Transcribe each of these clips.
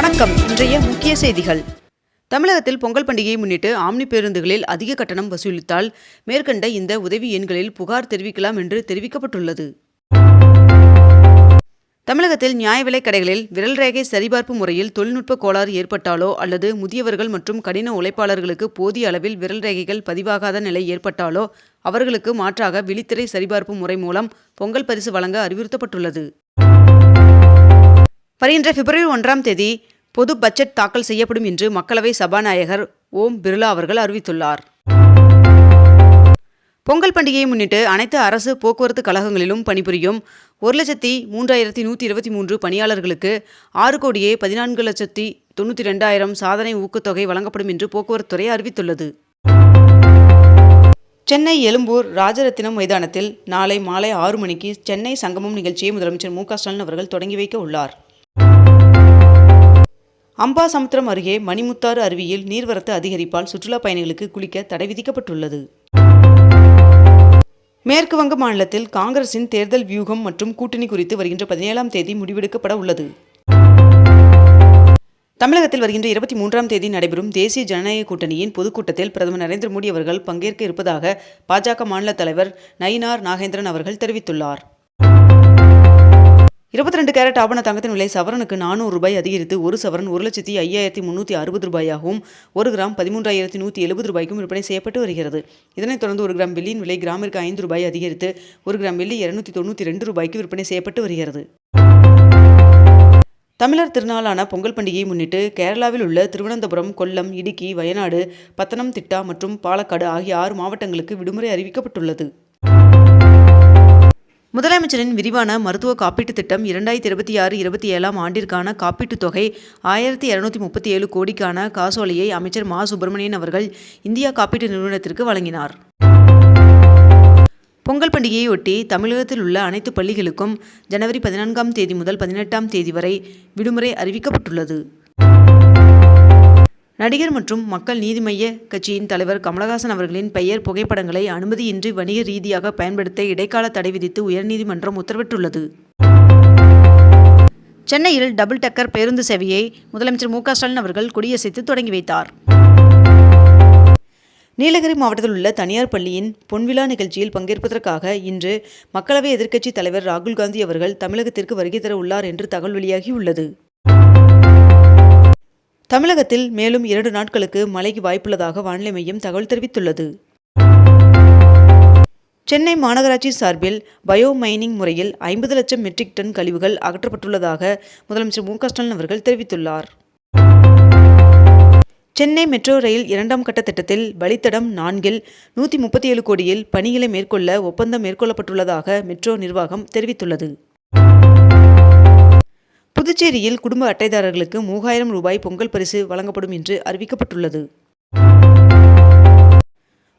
வணக்கம். இன்றைய முக்கிய செய்திகள். தமிழகத்தில் பொங்கல் பண்டிகையை முன்னிட்டு ஆம்னி பேருந்துகளில் அதிக கட்டணம் வசூலித்தால் மேற்கண்ட இந்த உதவி எண்களில் புகார் தெரிவிக்கலாம் என்று தெரிவிக்கப்பட்டுள்ளது. தமிழகத்தில் நியாய விலைக் கடைகளில் விரல் ரேகை சரிபார்ப்பு முறையில் தொழில்நுட்ப கோளாறு ஏற்பட்டாலோ அல்லது முதியவர்கள் மற்றும் கடின உழைப்பாளர்களுக்கு போதிய அளவில் விரல் ரேகைகள் பதிவாகாத நிலை ஏற்பட்டாலோ அவர்களுக்கு மாற்றாக விழித்திரை சரிபார்ப்பு முறை மூலம் பொங்கல் பரிசு வழங்க அறிவுறுத்தப்பட்டுள்ளது. வருகின்ற பிப்ரவரி ஒன்றாம் தேதி பொது பட்ஜெட் தாக்கல் செய்யப்படும் என்று மக்களவை சபாநாயகர் ஓம் பிர்லா அவர்கள் அறிவித்துள்ளார். பொங்கல் பண்டிகையை முன்னிட்டு அனைத்து அரசு போக்குவரத்து கழகங்களிலும் பணிபுரியும் ஒரு லட்சத்தி மூன்றாயிரத்தி நூற்றி இருபத்தி மூன்று பணியாளர்களுக்கு ஆறு கோடியே பதினான்கு லட்சத்தி தொண்ணூற்றி ரெண்டாயிரம் சாதனை ஊக்கத்தொகை வழங்கப்படும் என்று போக்குவரத்துறை அறிவித்துள்ளது. சென்னை எழும்பூர் ராஜரத்தினம் மைதானத்தில் நாளை மாலை ஆறு மணிக்கு சென்னை சங்கமம் நிகழ்ச்சியை முதலமைச்சர் மு க ஸ்டாலின் அவர்கள் தொடங்கி வைக்க உள்ளார். அம்பாசமுத்திரம் அருகே மணிமுத்தாறு அருவியில் நீர்வரத்து அதிகரிப்பால் சுற்றுலா பயணிகளுக்கு குளிக்க தடை விதிக்கப்பட்டுள்ளது. மேற்கு வங்க மாநிலத்தில் காங்கிரசின் தேர்தல் வியூகம் மற்றும் கூட்டணி குறித்து வருகின்ற பதினேழாம் தேதி முடிவெடுக்கப்பட உள்ளது. தமிழகத்தில் வருகின்ற இருபத்தி மூன்றாம் தேதி நடைபெறும் தேசிய ஜனநாயக கூட்டணியின் பொதுக்கூட்டத்தில் பிரதமர் நரேந்திர மோடி அவர்கள் பங்கேற்க இருப்பதாக பாஜக மாநில தலைவர் நயினார் நாகேந்திரன் அவர்கள் தெரிவித்துள்ளார். இருபத்தி ரெண்டு கேரட் ஆபண தங்கத்தின் விலை சவரனுக்கு நானூறு ரூபாய் அதிகரித்து ஒரு சவரன் ஒரு லட்சத்தி ஐயாயிரத்தி முன்னூற்றி அறுபது ரூபாயாகவும் ஒரு கிராம் பதிமூன்றாயிரத்தி நூற்றி எழுபது ரூபாய்க்கும் விற்பனை செய்யப்பட்டு வருகிறது. இதனைத் தொடர்ந்து ஒரு கிராம் வெள்ளியின் விலை கிராமிற்கு ஐந்து ரூபாய் அதிகரித்து ஒரு கிராம் வெள்ளி இருநூத்தி தொண்ணூற்றி ரெண்டு ரூபாய்க்கு விற்பனை செய்யப்பட்டு வருகிறது. தமிழர் திருநாளான பொங்கல் பண்டிகையை முன்னிட்டு கேரளாவில் உள்ள திருவனந்தபுரம் கொல்லம் இடுக்கி வயநாடு பத்தனம்திட்டா மற்றும் பாலக்காடு ஆகிய ஆறு மாவட்டங்களுக்கு விடுமுறை அறிவிக்கப்பட்டுள்ளது. முதலமைச்சரின் விரிவான மருத்துவ காப்பீட்டுத் திட்டம் இரண்டாயிரத்தி இருபத்தி ஆறு இருபத்தி ஏழாம் ஆண்டிற்கான காப்பீட்டுத் தொகை ஆயிரத்தி இரநூத்தி முப்பத்தி ஏழு கோடிக்கான காசோலையை அமைச்சர் மா. சுப்பிரமணியன் அவர்கள் இந்தியா காப்பீட்டு நிறுவனத்திற்கு வழங்கினார். பொங்கல் பண்டிகையையொட்டி தமிழகத்தில் உள்ள அனைத்து பள்ளிகளுக்கும் ஜனவரி பதினான்காம் தேதி முதல் பதினெட்டாம் தேதி வரை விடுமுறை அறிவிக்கப்பட்டுள்ளது. நடிகர் மற்றும் மக்கள் நீதி மய்ய கட்சியின் தலைவர் கமலஹாசன் அவர்களின் பெயர் புகைப்படங்களை அனுமதியின்றி வணிக ரீதியாக பயன்படுத்த இடைக்கால தடை விதித்து உயர்நீதிமன்றம் உத்தரவிட்டுள்ளது. சென்னையில் டபுள் டக்கர் பேருந்து சேவையை முதலமைச்சர் மு ஸ்டாலின் அவர்கள் கொடியசைத்து தொடங்கி வைத்தார். நீலகிரி மாவட்டத்தில் உள்ள தனியார் பள்ளியின் பொன்விழா நிகழ்ச்சியில் பங்கேற்பதற்காக இன்று மக்களவை எதிர்க்கட்சித் தலைவர் ராகுல் காந்தி அவர்கள் தமிழகத்திற்கு வருகை தர உள்ளார் என்று தகவல் வெளியாகியுள்ளது. தமிழகத்தில் மேலும் இரண்டு நாட்களுக்கு மழைக்கு வாய்ப்புள்ளதாக வானிலை மையம் தகவல் தெரிவித்துள்ளது. சென்னை மாநகராட்சி சார்பில் பயோ மைனிங் முறையில் ஐம்பது லட்சம் மெட்ரிக் டன் கழிவுகள் அகற்றப்பட்டுள்ளதாக முதலமைச்சர் மு க ஸ்டாலின் அவர்கள் தெரிவித்துள்ளார். சென்னை மெட்ரோ ரயில் இரண்டாம் கட்ட திட்டத்தில் வழித்தடம் நான்கில் நூற்றி முப்பத்தி ஏழு கோடியில் பணிகளை மேற்கொள்ள ஒப்பந்தம் மேற்கொள்ளப்பட்டுள்ளதாக மெட்ரோ நிர்வாகம் தெரிவித்துள்ளது. புதுச்சேரியில் குடும்ப அட்டைதாரர்களுக்கு மூவாயிரம் ரூபாய் பொங்கல் பரிசு வழங்கப்படும் என்று அறிவிக்கப்பட்டுள்ளது.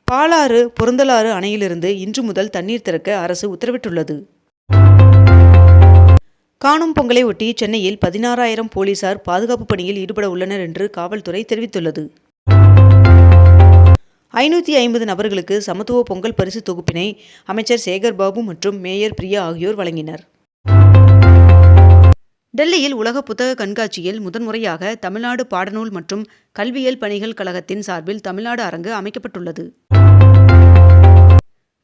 பாலாறு பொருந்தலாறு அணையிலிருந்து இன்று முதல் தண்ணீர் திறக்க அரசு உத்தரவிட்டுள்ளது. காணும் பொங்கலை ஒட்டி சென்னையில் பதினாறாயிரம் போலீசார் பாதுகாப்பு பணியில் ஈடுபட உள்ளனர் என்று காவல்துறை தெரிவித்துள்ளது. ஐநூற்றி ஐம்பது நபர்களுக்கு சமத்துவ பொங்கல் பரிசு தொகுப்பினை அமைச்சர் சேகர் பாபு மற்றும் மேயர் பிரியா ஆகியோர் வழங்கினர். டெல்லியில் உலக புத்தக கண்காட்சியில் முதன்முறையாக தமிழ்நாடு பாடநூல் மற்றும் கல்வியியல் பணிகள் கழகத்தின் சார்பில் தமிழ்நாடு அரங்கு அமைக்கப்பட்டுள்ளது.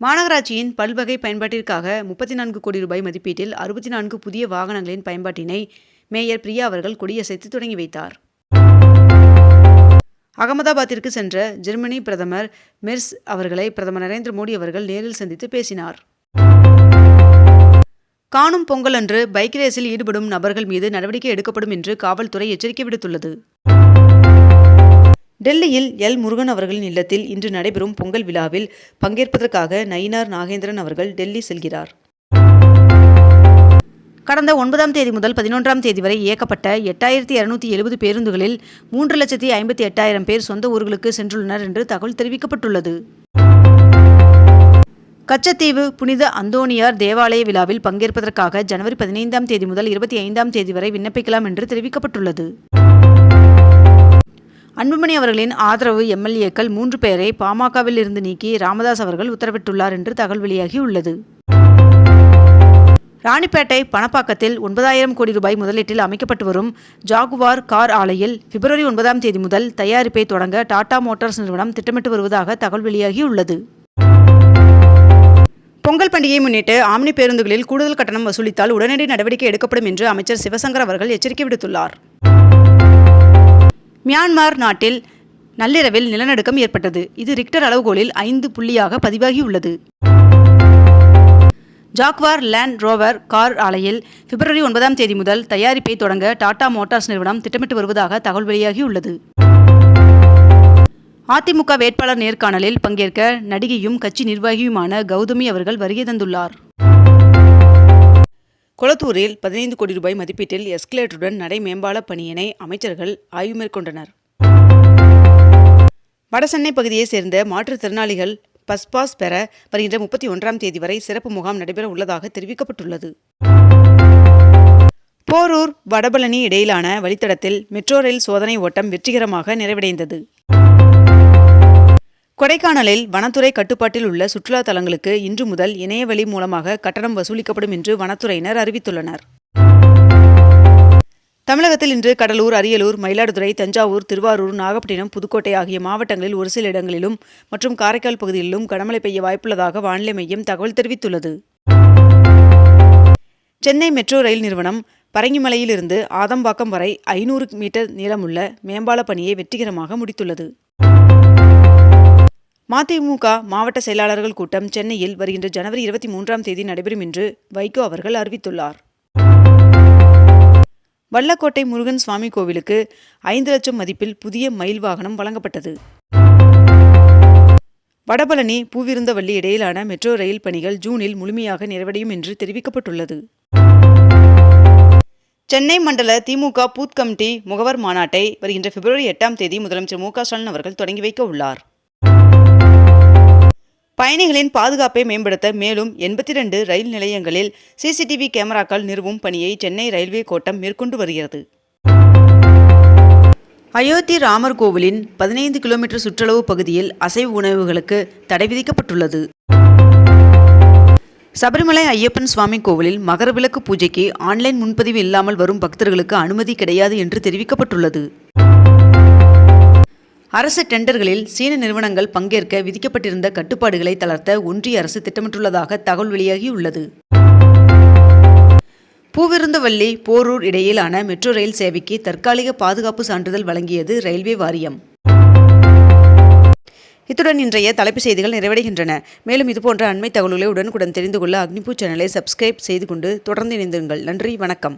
மாநகராட்சியின் பல்வகை பயன்பாட்டிற்காக முப்பத்தி நான்கு கோடி ரூபாய் மதிப்பீட்டில் அறுபத்தி நான்கு புதிய வாகனங்களின் பயன்பாட்டினை மேயர் பிரியா அவர்கள் கொடியசைத்து தொடங்கி வைத்தார். அகமதாபாத்திற்கு சென்ற ஜெர்மனி பிரதமர் மெர்ஸ் அவர்களை பிரதமர் நரேந்திர மோடி அவர்கள் நேரில் சந்தித்து பேசினார். காணும் பொங்கல் அன்று பைக் ரேஸில் ஈடுபடும் நபர்கள் மீது நடவடிக்கை எடுக்கப்படும் என்று காவல்துறை எச்சரிக்கை விடுத்துள்ளது. டெல்லியில் எல். முருகன் அவர்களின் இல்லத்தில் இன்று நடைபெறும் பொங்கல் விழாவில் பங்கேற்பதற்காக நயினார் நாகேந்திரன் அவர்கள் டெல்லி செல்கிறார். கடந்த ஒன்பதாம் தேதி முதல் பதினொன்றாம் தேதி வரை இயக்கப்பட்ட எட்டாயிரத்தி இருநூத்தி எழுபது பேருந்துகளில் மூன்று லட்சத்தி ஐம்பத்தி எட்டாயிரம் பேர் சொந்த ஊர்களுக்கு சென்றுள்ளனர் என்று தகவல் தெரிவிக்கப்பட்டுள்ளது. கச்சத்தீவு புனித அந்தோனியார் தேவாலய விழாவில் பங்கேற்பதற்காக ஜனவரி பதினைந்தாம் தேதி முதல் இருபத்தி ஐந்தாம் தேதி வரை விண்ணப்பிக்கலாம் என்று தெரிவிக்கப்பட்டுள்ளது. அன்புமணி அவர்களின் ஆதரவு எம்எல்ஏக்கள் மூன்று பேரை பாமகவில் இருந்து நீக்கி ராமதாஸ் அவர்கள் உத்தரவிட்டுள்ளார் என்று தகவல் வெளியாகியுள்ளது ராணிப்பேட்டை பணப்பாக்கத்தில் ஒன்பதாயிரம் கோடி ரூபாய் முதலீட்டில் அமைக்கப்பட்டு வரும் ஜாகுவார் கார் ஆலையில் பிப்ரவரி ஒன்பதாம் தேதி முதல் தயாரிப்பை தொடங்க டாடா மோட்டார்ஸ் நிறுவனம் திட்டமிட்டு வருவதாக தகவல் வெளியாகியுள்ளது பொங்கல் பண்டிகையை முன்னிட்டு ஆம்னி பேருந்துகளில் கூடுதல் கட்டணம் வசூலித்தால் உடனடி நடவடிக்கை எடுக்கப்படும் என்று அமைச்சர் சிவசங்கர் அவர்கள் எச்சரிக்கை விடுத்துள்ளார். மியான்மர் நாட்டில் நள்ளிரவில் நிலநடுக்கம் ஏற்பட்டது. இது ரிக்டர் அளவுகோலில் ஐந்து புள்ளியாக பதிவாகியுள்ளது. ஜாக்வார் லேண்ட் ரோவர் கார் ஆலையில் பிப்ரவரி ஒன்பதாம் தேதி முதல் தயாரிப்பை தொடங்க டாடா மோட்டார்ஸ் நிறுவனம் திட்டமிட்டு வருவதாக தகவல் வெளியாகியுள்ளது. அதிமுக வேட்பாளர் நேர்காணலில் பங்கேற்க நடிகையும் கட்சி நிர்வாகியுமான கௌதமி அவர்கள் வருகை தந்துள்ளார். கொளத்தூரில் பதினைந்து கோடி ரூபாய் மதிப்பீட்டில் எஸ்கலேட்டருடன் நடை மேம்பால பணியினை அமைச்சர்கள் ஆய்வு மேற்கொண்டனர். வடசென்னை பகுதியைச் சேர்ந்த மாற்றுத்திறனாளிகள் பஸ் பாஸ் பெற வருகின்ற முப்பத்தி ஒன்றாம் தேதி வரை சிறப்பு முகாம் நடைபெற உள்ளதாக தெரிவிக்கப்பட்டுள்ளது. போரூர் வடபழனி இடையிலான வழித்தடத்தில் மெட்ரோ ரயில் சோதனை ஓட்டம் வெற்றிகரமாக நிறைவடைந்தது. கொடைக்கானலில் வனத்துறை கட்டுப்பாட்டில் உள்ள சுற்றுலா தலங்களுக்கு இன்று முதல் இணையவழி மூலமாக கட்டணம் வசூலிக்கப்படும் என்று வனத்துறையினர் அறிவித்துள்ளனர். தமிழகத்தில் இன்று கடலூர் அரியலூர் மயிலாடுதுறை தஞ்சாவூர் திருவாரூர் நாகப்பட்டினம் புதுக்கோட்டை ஆகிய மாவட்டங்களில் ஒரு சில இடங்களிலும் மற்றும் காரைக்கால் பகுதிகளிலும் கனமழை பெய்ய வாய்ப்புள்ளதாக வானிலை மையம் தகவல் தெரிவித்துள்ளது. சென்னை மெட்ரோ ரயில் நிறுவனம் பரங்கிமலையிலிருந்து ஆதம்பாக்கம் வரை ஐநூறு மீட்டர் நீளமுள்ள மேம்பால பணியை வெற்றிகரமாக முடித்துள்ளது. மதிமுக மாவட்ட செயலாளர்கள் கூட்டம் சென்னையில் வருகின்ற ஜனவரி இருபத்தி மூன்றாம் தேதி நடைபெறும் என்று வைகோ அவர்கள் அறிவித்துள்ளார். வல்லக்கோட்டை முருகன் சுவாமி கோவிலுக்கு ஐந்து லட்சம் மதிப்பில் புதிய மயில் வாகனம் வழங்கப்பட்டது. வடபழனி பூவிருந்தவள்ளி இடையிலான மெட்ரோ ரயில் பணிகள் ஜூனில் முழுமையாக நிறைவடையும் என்று தெரிவிக்கப்பட்டுள்ளது. சென்னை மண்டல திமுக பூத் கமிட்டி முகவர் மாநாட்டை வருகின்ற பிப்ரவரி எட்டாம் தேதி முதலமைச்சர் மு க ஸ்டாலின் அவர்கள் தொடங்கி வைக்க உள்ளார். பயணிகளின் பாதுகாப்பை மேம்படுத்த மேலும் எண்பத்தி ரெண்டு ரயில் நிலையங்களில் சிசிடிவி கேமராக்கள் நிறுவும் பணியை சென்னை ரயில்வே கோட்டம் மேற்கொண்டு வருகிறது. அயோத்தி ராமர் கோவிலின் பதினைந்து கிலோமீட்டர் சுற்றளவு பகுதியில் அசைவ உணவுகளுக்கு தடை விதிக்கப்பட்டுள்ளது. சபரிமலை ஐயப்பன் சுவாமி கோவிலில் மகரவிளக்கு பூஜைக்கு ஆன்லைன் முன்பதிவு இல்லாமல் வரும் பக்தர்களுக்கு அனுமதி கிடையாது என்று தெரிவிக்கப்பட்டுள்ளது. அரசு டெண்டர்களில் சீன நிறுவனங்கள் பங்கேற்க விதிக்கப்பட்டிருந்த கட்டுப்பாடுகளை தளர்த்த ஒன்றிய அரசு திட்டமிட்டுள்ளதாக தகவல் வெளியாகியுள்ளது. பூவிருந்தவல்லி போரூர் இடையிலான மெட்ரோ ரயில் சேவைக்கு தற்காலிக பாதுகாப்பு சான்றிதழ் வழங்கியது ரயில்வே வாரியம். இத்துடன் இன்றைய தலைப்புச் செய்திகள் நிறைவடைகின்றன. மேலும் இதுபோன்ற அண்மை தகவல்களை உடனுக்குடன் தெரிந்து கொள்ள அக்னிபூ சேனலை சப்ஸ்கிரைப் செய்து கொண்டு தொடர்ந்து இணைந்திருங்கள். நன்றி வணக்கம்.